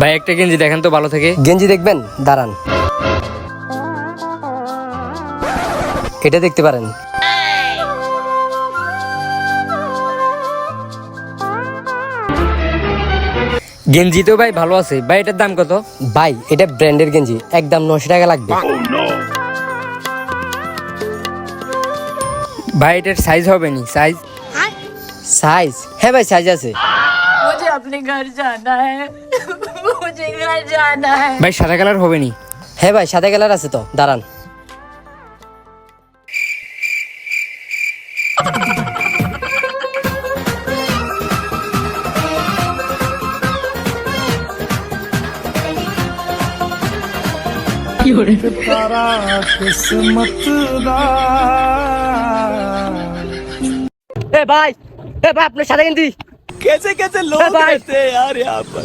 ভাই একটা গেঞ্জি দেখেন তো ভালো থেকে গেঞ্জি দেখবেন দাঁড়ান এটা দেখতে পারেন গেঞ্জি তো ভাই ভালো আছে ভাই এটার দাম কত ভাই এটা ব্র্যান্ডের গেঞ্জি একদম নশো টাকা লাগবে ভাই এটার সাইজ হবে নি সাইজ সাইজ হ্যাঁ ভাই সাইজ আছে मुझे अपने घर जाना है मुझे घर जाना है ভাই সাদা কালার হবে নি হ্যাঁ ভাই সাদা কালার আছে তো দাঁড়ান এ ভাই এ ভাই আপনার সাদা গেঞ্জি कैसे कैसे लोग भाई। रहते हैं यार यहाँ पर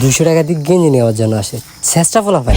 দুশো টাকা দিয়ে গেঞ্জি নেওয়ার জন্য আসে। চেষ্টা ফলা ভাই